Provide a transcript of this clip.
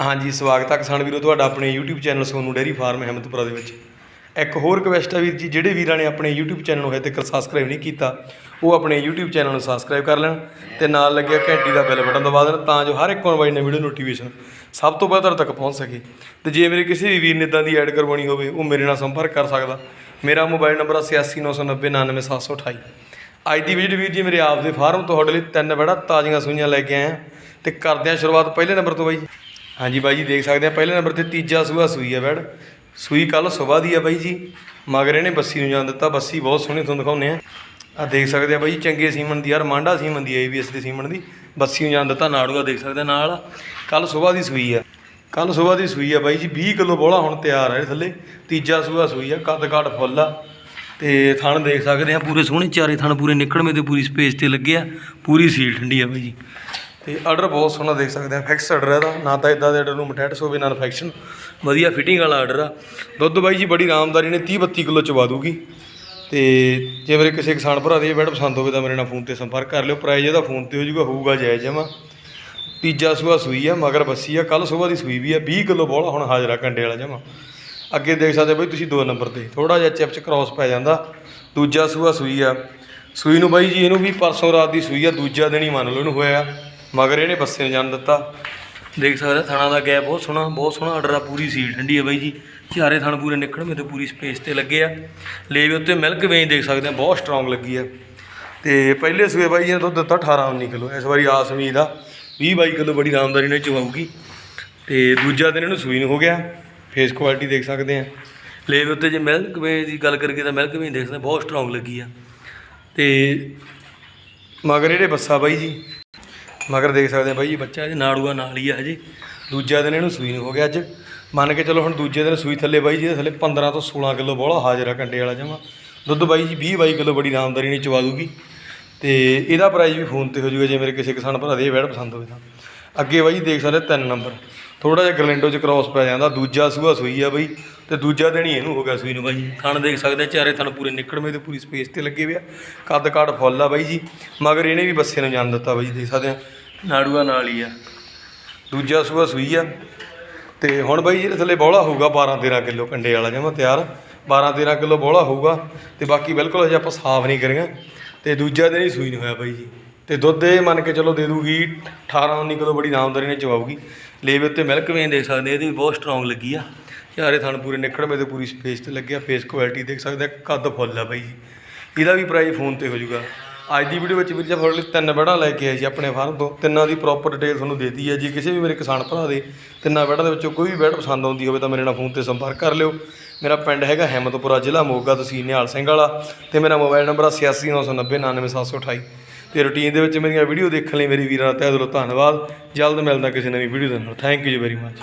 ਹਾਂਜੀ, ਸਵਾਗਤ ਹੈ ਕਿਸਾਨ ਵੀਰੋ, ਤੁਹਾਡਾ ਆਪਣੇ YouTube channel Sonu dairy farm Ahmadpura ਦੇ ਵਿੱਚ। ਇੱਕ ਹੋਰ ਰਿਕਵੈਸਟ ਹੈ ਵੀਰ ਜੀ, ਜਿਹੜੇ ਵੀਰਾਂ ਨੇ ਆਪਣੇ YouTube ਚੈਨਲ ਨੂੰ ਹਜੇ ਤੱਕ ਸਬਸਕ੍ਰਾਈਬ ਨਹੀਂ ਕੀਤਾ, ਉਹ ਆਪਣੇ YouTube ਚੈਨਲ ਨੂੰ ਸਬਸਕ੍ਰਾਈਬ ਕਰ ਲੈਣ ਤੇ ਨਾਲ ਲੱਗਿਆ ਘੰਟੀ ਦਾ ਬੈਲ ਬਟਨ ਦਬਾ ਦੇਣ ਤਾਂ ਜੋ ਹਰ ਇੱਕ ਆਉਣ ਨੇ ਵੀਡੀਓ ਨੋਟੀਫਿਕੇਸ਼ਨ ਸਭ ਤੋਂ ਪਹਿਲਾਂ ਤੁਹਾਡੇ ਤੱਕ ਪਹੁੰਚ ਸਕੇ। ਤੇ ਜੇ ਮੇਰੇ ਕਿਸੇ ਵੀ ਵੀਰ ਨੇ ਇਦਾਂ ਦੀ ਐਡ ਕਰਵਾਉਣੀ ਹੋਵੇ, ਉਹ ਮੇਰੇ ਨਾਲ ਸੰਪਰਕ ਕਰ ਸਕਦਾ। ਮੇਰਾ ਮੋਬਾਈਲ ਨੰਬਰ 8899099728 ਅੱਜ ਦੀ ਵੀਡੀਓ ਵੀਰ ਜੀ, ਮੇਰੇ ਆਪ ਦੇ ਫਾਰਮ ਤੁਹਾਡੇ ਲਈ ਤਿੰਨ ਬੜਾ ਤਾਜ਼ੀਆਂ ਸੂਈਆਂ ਲੈ ਕੇ ਆਏ ਹਾਂ ਤੇ ਕਰਦੇ ਹਾਂ ਸ਼ੁਰੂਆਤ ਪਹਿਲੇ ਨੰਬਰ ਤੋਂ ਬਾਈ। ਜੀ ਹਾਂਜੀ ਬਾਈ ਜੀ ਦੇਖ ਸਕਦੇ ਆ ਪਹਿਲੇ ਨੰਬਰ ਤੇ ਤੀਜਾ ਸੂਆ ਸੂਈ ਆ ਬੈੜ ਸੂਈ ਕੱਲ ਸਵੇਰ ਦੀ ਆ ਬਾਈ ਜੀ ਮਗਰ ਇਹਨੇ ਬੱਸੀ ਨੂੰ ਜਾਣ ਦਿੱਤਾ। ਬੱਸੀ ਬਹੁਤ ਸੋਹਣੀ ਤੁਹਾਨੂੰ ਦਿਖਾਉਂਦੇ ਆ। ਆ ਦੇਖ ਸਕਦੇ ਆ ਬਾਈ ਜੀ, ਚੰਗੇ ਸੀਮਨ ਦੀ ਯਾਰ ਮਾਂਡਾ ਸੀਮਨ ਦੀ ਏਬੀਐਸ ਦੇ ਸੀਮਨ ਦੀ। ਬੱਸੀ ਨੂੰ ਜਾਣ ਦਿੱਤਾ ਨਾੜੂਆ ਦੇਖ ਸਕਦੇ ਆ ਨਾਲ ਕੱਲ ਸਵੇਰ ਦੀ ਸੂਈ ਆ। ਕੱਲ ਸਵੇਰ ਦੀ ਸੂਈ ਆ ਬਾਈ ਜੀ 20 ਕਿਲੋ ਬੋਲਾ ਹੁਣ ਤਿਆਰ ਆ ਇਹ ਥੱਲੇ। ਤੀਜਾ ਸੂਆ ਸੂਈ ਆ ਕੱਦ ਕਾਠ ਫੁੱਲ ਆ। ਤੇ ਥਣ ਦੇਖ ਸਕਦੇ ਆ ਪੂਰੇ ਸੋਹਣੇ ਚਾਰੇ ਥਣ ਪੂਰੇ ਨਿਕਲਵੇਂ ਤੇ ਪੂਰੀ ਸਪੇਸ ਤੇ ਲੱਗੇ ਆ। ਪੂਰੀ ਸੀਲ ਠੰਡੀ ਆ ਬਾਈ ਜੀ। ਤੇ ਆਰਡਰ ਬਹੁਤ ਸੋਹਣਾ ਦੇਖ ਸਕਦੇ ਆ ਫਿਕਸ ਆਰਡਰ ਇਹਦਾ। ਨਾ ਤਾਂ ਇਦਾਂ ਦੇ ਆਰਡਰ ਨੂੰ ਮਟੈਟਸ ਹੋਵੇ ਨਾਲ ਫੈਕਸ਼ਨ ਵਧੀਆ ਫਿਟਿੰਗ ਵਾਲਾ ਆਰਡਰ ਆ। ਦੁੱਧ ਬਾਈ ਜੀ ਬੜੀ ਆਰਾਮਦਾਰੀ ਨੇ 30 32 ਕਿਲੋ ਚਵਾ ਦੂਗੀ। ਤੇ ਜੇ ਮੇਰੇ ਕਿਸੇ ਕਿਸਾਨ ਭਰਾ ਦੀ ਇਹ ਬੈਡ ਪਸੰਦ ਹੋਵੇ ਤਾਂ ਮੇਰੇ ਨਾਲ ਫੋਨ ਤੇ ਸੰਪਰਕ ਕਰ ਲਿਓ। ਪ੍ਰਾਈਸ ਇਹਦਾ ਫੋਨ ਤੇ ਹੋ ਜਾਊਗਾ, ਹੋਊਗਾ ਜਾਇਜ਼ ਜਮਾ ਤੀਜਾ ਸੂਆ ਸੂਈ ਆ, ਮਗਰ ਬੱਸੀ ਆ। ਕੱਲ ਸਵੇਰ ਦੀ ਸੂਈ ਵੀ ਆ 20 ਕਿਲੋ ਬੋਲਾ, ਹੁਣ ਹਾਜ਼ਰਾ ਕੰਡੇ ਵਾਲਾ ਜਮਾ ਅੱਗੇ ਦੇਖ ਸਕਦੇ ਬਈ ਤੁਸੀਂ ਦੋ ਨੰਬਰ ਤੇ। ਥੋੜਾ ਜਿਹਾ ਚਿਪਚ ਕ੍ਰਾਸ ਪੈ ਜਾਂਦਾ। ਦੂਜਾ ਸੂਆ ਸੂਈ ਆ। ਸੂਈ ਨੂੰ ਬਾਈ ਜੀ ਇਹਨੂੰ ਵੀ ਪਰਸੋਂ ਰਾਤ ਦੀ ਸੂਈ ਆ, ਦੂਜਾ ਦਿਨ ਹੀ ਮੰਨ ਲਓ ਇਹਨੂੰ ਹੋਇਆ। ਮਗਰ ਇਹਨੇ ਬੱਸੇ ਨੂੰ ਜਾਣ ਦਿੱਤਾ। ਦੇਖ ਸਕਦੇ ਥਾਣਾ ਦਾ ਗੈਪ ਬਹੁਤ ਸੋਹਣਾ ਬਹੁਤ ਸੋਹਣਾ ਆਰਡਰ ਆ, ਪੂਰੀ ਸੀਲ ਠੰਡੀ ਆ ਬਾਈ ਜੀ। ਚਾਰੇ ਥਣ ਪੂਰੇ ਨਿਕਲਣ ਨਿਕਲਵੇਂ ਤੇ ਪੂਰੀ ਸਪੇਸ ਤੇ ਲੱਗੇ ਆ। ਲੇਵੇ ਉੱਤੇ ਮਿਲਕ ਵੇਜ ਦੇਖ ਸਕਦੇ ਆ, ਬਹੁਤ ਸਟਰੋਂਗ ਲੱਗੀ ਆ। ਤੇ ਪਹਿਲੇ ਸੂਏ ਬਾਈ ਜੀ ਨੇ ਦੁੱਧ ਦਿੱਤਾ 18 19 ਕਿਲੋ। ਇਸ ਵਾਰੀ ਆਸ ਉਮੀਦ ਆ 20 22 ਕਿਲੋ ਬੜੀ ਆਰਾਮਦਾਰੀ ਨਾਲ ਚਵਾਊਗੀ ਤੇ ਦੂਜਾ ਦਿਨ ਇਹਨੂੰ ਸੂਈ ਨੂੰ ਹੋ ਗਿਆ। ਫੇਸ ਕੁਆਲਿਟੀ ਦੇਖ ਸਕਦੇ ਆ। ਲੇਵੇ ਉੱਤੇ ਜੇ ਮਿਲਕ ਵੇਜ ਦੀ ਗੱਲ ਕਰੀਏ ਤਾਂ ਮਿਲਕ ਵੇਜ ਦੇਖ ਸਕਦੇ ਬਹੁਤ ਸਟਰੋਂਗ ਲੱਗੀ ਆ। ਤੇ ਮਗਰ ਇਹਦੇ ਬੱਸਾ ਬਾਈ ਜੀ। ਮਗਰ ਦੇਖ ਸਕਦੇ ਆ ਬਾਈ ਜੀ ਬੱਚਾ ਇਹਦੇ ਨਾੜੂਆ ਨਾਲ ਹੀ ਆ ਹਜੇ। ਦੂਜਾ ਦਿਨ ਇਹਨੂੰ ਸੂਈ ਨੂੰ ਹੋ ਗਿਆ ਅੱਜ। ਮੰਨ ਕੇ ਚਲੋ ਹੁਣ ਦੂਜੇ ਦਿਨ ਸੂਈ ਥੱਲੇ ਬਾਈ ਜੀ ਇਹਦੇ ਥੱਲੇ 15 ਤੋਂ 16 ਕਿਲੋ ਬੋਲਾ ਹਾਜ਼ਰ ਆ ਕੰਡੇ ਵਾਲਾ ਜਮਾ। ਦੁੱਧ ਬਾਈ ਜੀ 20 22 ਕਿਲੋ ਬੜੀ ਆਰਾਮਦਾਰੀ ਨਾਲ ਚਵਾ ਦੂਗੀ। ਤੇ ਇਹਦਾ ਪ੍ਰਾਈਸ ਵੀ ਫੋਨ ਤੇ ਹੋ ਜਾਊਗਾ ਜੇ ਮੇਰੇ ਕਿਸੇ ਕਿਸਾਨ ਭਰਾ ਦੇ ਇਹ ਵੈੜ ਪਸੰਦ ਹੋਵੇ ਤਾਂ। ਅੱਗੇ ਬਾਈ ਜੀ ਦੇਖ ਸਕਦੇ ਤਿੰਨ ਨੰਬਰ। ਥੋੜਾ ਜਿਹਾ ਗਰਲੈਂਡੋ ਚ ਕ੍ਰਾਸ ਪੈ ਜਾਂਦਾ ਦੂਜਾ ਸੂਆ ਸੂਈ ਆ ਬਾਈ। ਤੇ ਦੂਜਾ ਦਿਨ ਹੀ ਇਹਨੂੰ ਹੋ ਗਿਆ ਸੂਈ ਨੂੰ ਬਾਈ ਜੀ। ਥਣ ਦੇਖ ਸਕਦੇ ਆ, ਚਾਰੇ ਥਣ ਪੂਰੇ ਨਿਕੜਵੇਂ ਤੇ ਪੂਰੀ ਸਪੇਸ ਤੇ ਲੱਗੇ ਹੋਏ ਕੱਦ ਕਾਟ ਫੁੱਲ ਆ ਬਾਈ ਜੀ। ਮਗਰ ਇਹਨੇ ਵੀ ਬੱਸੇ ਨੂੰ ਜਾਣ ਦਿੱਤਾ ਬਾਈ ਜੀ ਦੇਖ ਸਕਦੇ ਆ। ਨਾੜੂਆ ਨਾਲ ਹੀ ਆ। ਦੂਜਾ ਸੂਆ ਸੂਈ ਆ। ਤੇ ਹੁਣ ਬਾਈ ਜਿਹੜੇ ਥੱਲੇ ਬੋਲਾ ਹੋਊਗਾ 12 13 ਕਿਲੋ ਕੰਡੇ ਵਾਲਾ, ਜਮਾ ਤਿਆਰ। 12 13 ਕਿਲੋ ਬੋਲਾ ਹੋਊਗਾ ਤੇ ਬਾਕੀ ਬਿਲਕੁਲ ਅਜੇ ਆਪਾਂ ਸਾਫ਼ ਨਹੀਂ ਕਰੀਆਂ। ਤੇ ਦੂਜਾ ਦਿਨ ਹੀ ਸੂਈ ਨਹੀਂ ਹੋਇਆ ਬਾਈ ਜੀ। ਤੇ ਦੁੱਧ ਇਹ ਮੰਨ ਕੇ ਚਲੋ ਦੇ ਦੂਗੀ 18 19 ਕਿਲੋ ਬੜੀ ਆਰਾਮਦਾਰੀ ਨੇ ਚਵਾਊਗੀ। ਲੇਵੇ ਉੱਤੇ ਮਿਲਕ ਵੇਨ ਦੇਖ ਸਕਦੇ, ਇਹਦੀ ਵੀ ਬਹੁਤ ਸਟਰੋਂਗ ਲੱਗੀ ਆ। ਚਾਰੇ ਥਣ ਪੂਰੇ ਨਿਕੜਵੇਂ ਤੇ ਪੂਰੀ ਸਪੇਸ ਤੇ ਲੱਗਿਆ ਫੇਸ ਕੁਆਲਿਟੀ ਦੇਖ ਸਕਦੇ ਕੱਦ ਫੁੱਲ ਆ ਬਾਈ ਜੀ। ਇਹਦਾ ਵੀ ਪ੍ਰਾਈਸ ਫੋਨ ਤੇ ਹੋ ਜਾਊਗਾ। ਅੱਜ ਦੀ ਵੀਡੀਓ ਵਿੱਚ ਵੀਰ ਜੀ ਤੁਹਾਡੇ ਲਈ ਤਿੰਨ ਬੈੜਾਂ ਲੈ ਕੇ ਆਏ ਜੀ ਆਪਣੇ ਫਾਰਮ ਤੋਂ। ਤਿੰਨਾਂ ਦੀ ਪ੍ਰੋਪਰ ਡਿਟੇਲ ਤੁਹਾਨੂੰ ਦੇਤੀ ਹੈ ਜੇ। ਕਿਸੇ ਵੀ ਮੇਰੇ ਕਿਸਾਨ ਭਰਾ ਦੇ ਤਿੰਨਾਂ ਬੈੜਾਂ ਦੇ ਵਿੱਚੋਂ ਕੋਈ ਵੀ ਬੈੜ ਪਸੰਦ ਆਉਂਦੀ ਹੋਵੇ ਤਾਂ ਮੇਰੇ ਨਾਲ ਫੋਨ ਤੇ ਸੰਪਰਕ ਕਰ ਲਿਓ। ਮੇਰਾ ਪਿੰਡ ਹੈਗਾ ਹਿੰਮਤਪੁਰਾ, ਜ਼ਿਲ੍ਹਾ ਮੋਗਾ, ਤਹਿਸੀਲ ਨਿਹਾਲ ਸਿੰਘ ਵਾਲਾ। ਤੇ ਮੇਰਾ ਮੋਬਾਈਲ ਨੰਬਰ ਆ 8699099728 ਤੇ ਰੁਟੀਨ ਦੇ ਵਿੱਚ ਮੇਰੀਆਂ ਵੀਡੀਓ ਦੇਖਣ ਲਈ ਮੇਰੀ ਵੀਰਾਂ ਦਾ ਤਹਿ ਦਿਲੋਂ ਧੰਨਵਾਦ। ਜਲਦ ਮਿਲਦਾ ਕਿਸੇ ਨਵੀਂ ਵੀਡੀਓ ਦੇ ਨਾਲ। Thank you very much